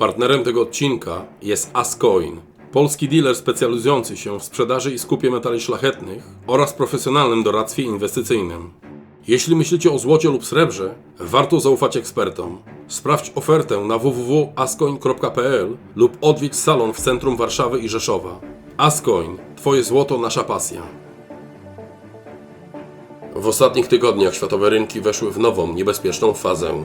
Partnerem tego odcinka jest Ascoin, polski dealer specjalizujący się w sprzedaży i skupie metali szlachetnych oraz profesjonalnym doradztwie inwestycyjnym. Jeśli myślicie o złocie lub srebrze, warto zaufać ekspertom. Sprawdź ofertę na www.ascoin.pl lub odwiedź salon w centrum Warszawy i Rzeszowa. Ascoin, Twoje złoto, nasza pasja. W ostatnich tygodniach światowe rynki weszły w nową, niebezpieczną fazę.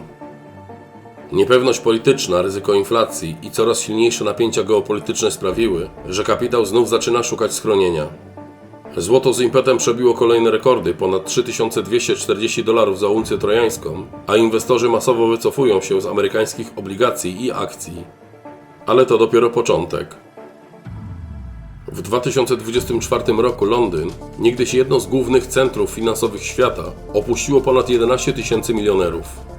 Niepewność polityczna, ryzyko inflacji i coraz silniejsze napięcia geopolityczne sprawiły, że kapitał znów zaczyna szukać schronienia. Złoto z impetem przebiło kolejne rekordy, ponad 3240 dolarów za uncję trojańską, a inwestorzy masowo wycofują się z amerykańskich obligacji i akcji. Ale to dopiero początek. W 2024 roku Londyn, niegdyś jedno z głównych centrów finansowych świata, opuściło ponad 11 tysięcy milionerów.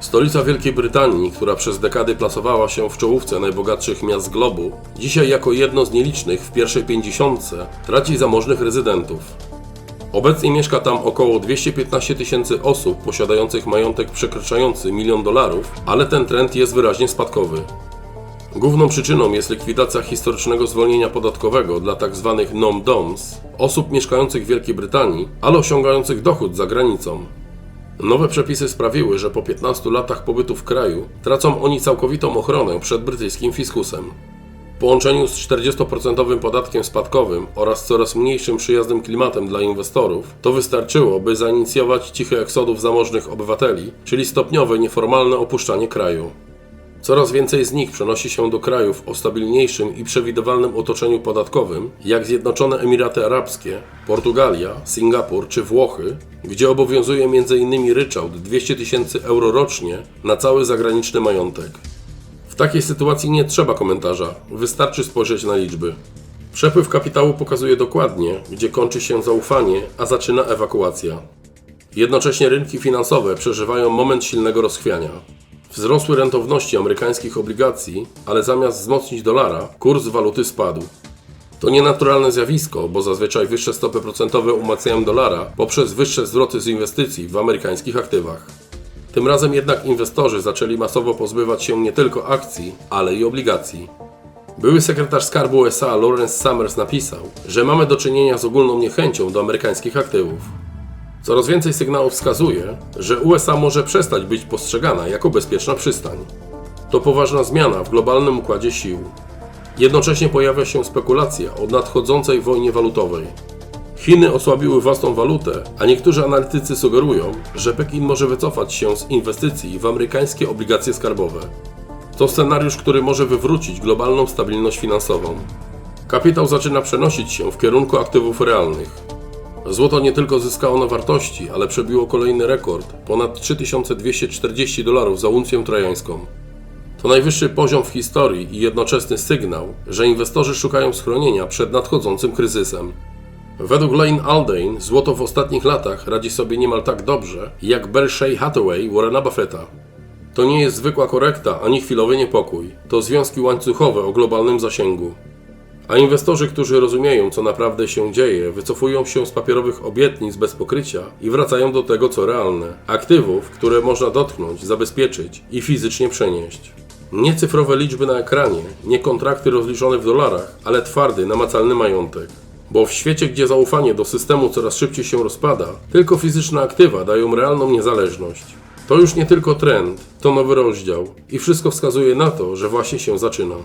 Stolica Wielkiej Brytanii, która przez dekady plasowała się w czołówce najbogatszych miast globu, dzisiaj jako jedno z nielicznych w pierwszej pięćdziesiątce traci zamożnych rezydentów. Obecnie mieszka tam około 215 tysięcy osób posiadających majątek przekraczający milion dolarów, ale ten trend jest wyraźnie spadkowy. Główną przyczyną jest likwidacja historycznego zwolnienia podatkowego dla tzw. non-doms, osób mieszkających w Wielkiej Brytanii, ale osiągających dochód za granicą. Nowe przepisy sprawiły, że po 15 latach pobytu w kraju tracą oni całkowitą ochronę przed brytyjskim fiskusem. W połączeniu z 40% podatkiem spadkowym oraz coraz mniejszym przyjaznym klimatem dla inwestorów, to wystarczyło, by zainicjować cichy eksodów zamożnych obywateli, czyli stopniowe, nieformalne opuszczanie kraju. Coraz więcej z nich przenosi się do krajów o stabilniejszym i przewidywalnym otoczeniu podatkowym, jak Zjednoczone Emiraty Arabskie, Portugalia, Singapur czy Włochy, gdzie obowiązuje m.in. ryczałt 200 tysięcy euro rocznie na cały zagraniczny majątek. W takiej sytuacji nie trzeba komentarza, wystarczy spojrzeć na liczby. Przepływ kapitału pokazuje dokładnie, gdzie kończy się zaufanie, a zaczyna ewakuacja. Jednocześnie rynki finansowe przeżywają moment silnego rozchwiania. Wzrosły rentowności amerykańskich obligacji, ale zamiast wzmocnić dolara, kurs waluty spadł. To nienaturalne zjawisko, bo zazwyczaj wyższe stopy procentowe umacniają dolara poprzez wyższe zwroty z inwestycji w amerykańskich aktywach. Tym razem jednak inwestorzy zaczęli masowo pozbywać się nie tylko akcji, ale i obligacji. Były sekretarz skarbu USA Lawrence Summers napisał, że mamy do czynienia z ogólną niechęcią do amerykańskich aktywów. Coraz więcej sygnałów wskazuje, że USA może przestać być postrzegana jako bezpieczna przystań. To poważna zmiana w globalnym układzie sił. Jednocześnie pojawia się spekulacja o nadchodzącej wojnie walutowej. Chiny osłabiły własną walutę, a niektórzy analitycy sugerują, że Pekin może wycofać się z inwestycji w amerykańskie obligacje skarbowe. To scenariusz, który może wywrócić globalną stabilność finansową. Kapitał zaczyna przenosić się w kierunku aktywów realnych. Złoto nie tylko zyskało na wartości, ale przebiło kolejny rekord ponad 3240 dolarów za uncję trojańską. To najwyższy poziom w historii i jednoczesny sygnał, że inwestorzy szukają schronienia przed nadchodzącym kryzysem. Według Lane Aldein złoto w ostatnich latach radzi sobie niemal tak dobrze jak Berkshire Hathaway Warrena Buffetta. To nie jest zwykła korekta ani chwilowy niepokój, to związki łańcuchowe o globalnym zasięgu. A inwestorzy, którzy rozumieją, co naprawdę się dzieje, wycofują się z papierowych obietnic bez pokrycia i wracają do tego, co realne aktywów, które można dotknąć, zabezpieczyć i fizycznie przenieść. Nie cyfrowe liczby na ekranie, nie kontrakty rozliczone w dolarach, ale twardy, namacalny majątek. Bo w świecie, gdzie zaufanie do systemu coraz szybciej się rozpada, tylko fizyczne aktywa dają realną niezależność. To już nie tylko trend, to nowy rozdział i wszystko wskazuje na to, że właśnie się zaczyna.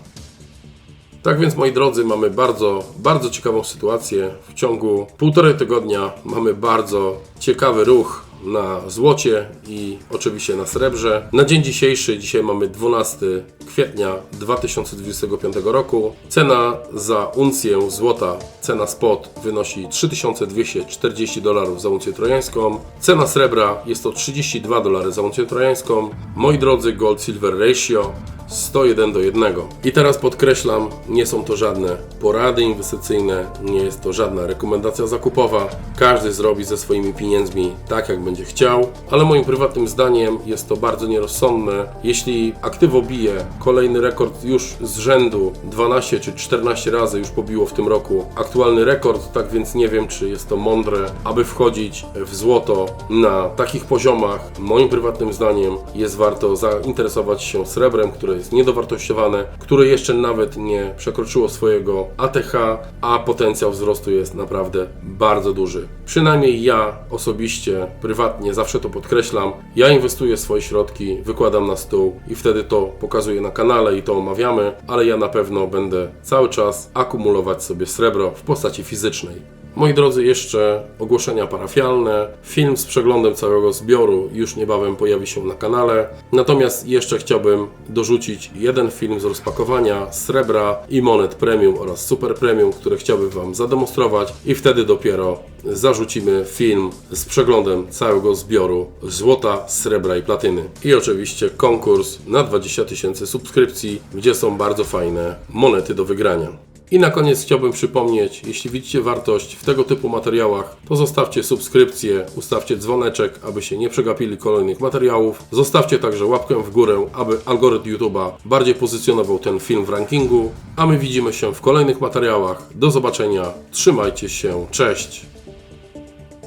Tak więc, moi drodzy, mamy bardzo, bardzo ciekawą sytuację. W ciągu półtorej tygodnia mamy bardzo ciekawy ruch na złocie i oczywiście na srebrze. Na dzień dzisiejszy, dzisiaj mamy 12 kwietnia 2025 roku. Cena za uncję złota, cena spot wynosi 3240 dolarów za uncję trojańską. Cena srebra jest to 32 dolary za uncję trojańską. Moi drodzy, gold silver ratio 101 do 1. I teraz podkreślam, nie są to żadne porady inwestycyjne, nie jest to żadna rekomendacja zakupowa. Każdy zrobi ze swoimi pieniędzmi tak, jak będzie chciał, ale moim prywatnym zdaniem jest to bardzo nierozsądne. Jeśli aktywo bije kolejny rekord już z rzędu 12 czy 14 razy już pobiło w tym roku aktualny rekord, tak więc nie wiem, czy jest to mądre, aby wchodzić w złoto na takich poziomach. Moim prywatnym zdaniem jest warto zainteresować się srebrem, które jest niedowartościowane, które jeszcze nawet nie przekroczyło swojego ATH, a potencjał wzrostu jest naprawdę bardzo duży. Przynajmniej ja osobiście, prywatnie zawsze to podkreślam, ja inwestuję swoje środki, wykładam na stół i wtedy to pokazuję na kanale i to omawiamy, ale ja na pewno będę cały czas akumulować sobie srebro w postaci fizycznej. Moi drodzy, jeszcze ogłoszenia parafialne. Film z przeglądem całego zbioru już niebawem pojawi się na kanale. Natomiast jeszcze chciałbym dorzucić jeden film z rozpakowania srebra i monet premium oraz super premium, które chciałbym Wam zademonstrować i wtedy dopiero zarzucimy film z przeglądem całego zbioru złota, srebra i platyny. I oczywiście konkurs na 20 tysięcy subskrypcji, gdzie są bardzo fajne monety do wygrania. I na koniec chciałbym przypomnieć, jeśli widzicie wartość w tego typu materiałach, to zostawcie subskrypcję, ustawcie dzwoneczek, aby się nie przegapili kolejnych materiałów. Zostawcie także łapkę w górę, aby algorytm YouTube'a bardziej pozycjonował ten film w rankingu. A my widzimy się w kolejnych materiałach. Do zobaczenia, trzymajcie się, cześć!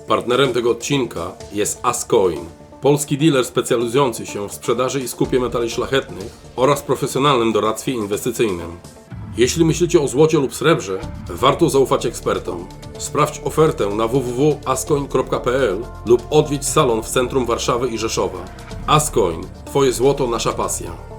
Partnerem tego odcinka jest Ascoin, polski dealer specjalizujący się w sprzedaży i skupie metali szlachetnych oraz profesjonalnym doradztwie inwestycyjnym. Jeśli myślicie o złocie lub srebrze, warto zaufać ekspertom. Sprawdź ofertę na www.ascoin.pl lub odwiedź salon w centrum Warszawy i Rzeszowa. Ascoin, Twoje złoto, nasza pasja.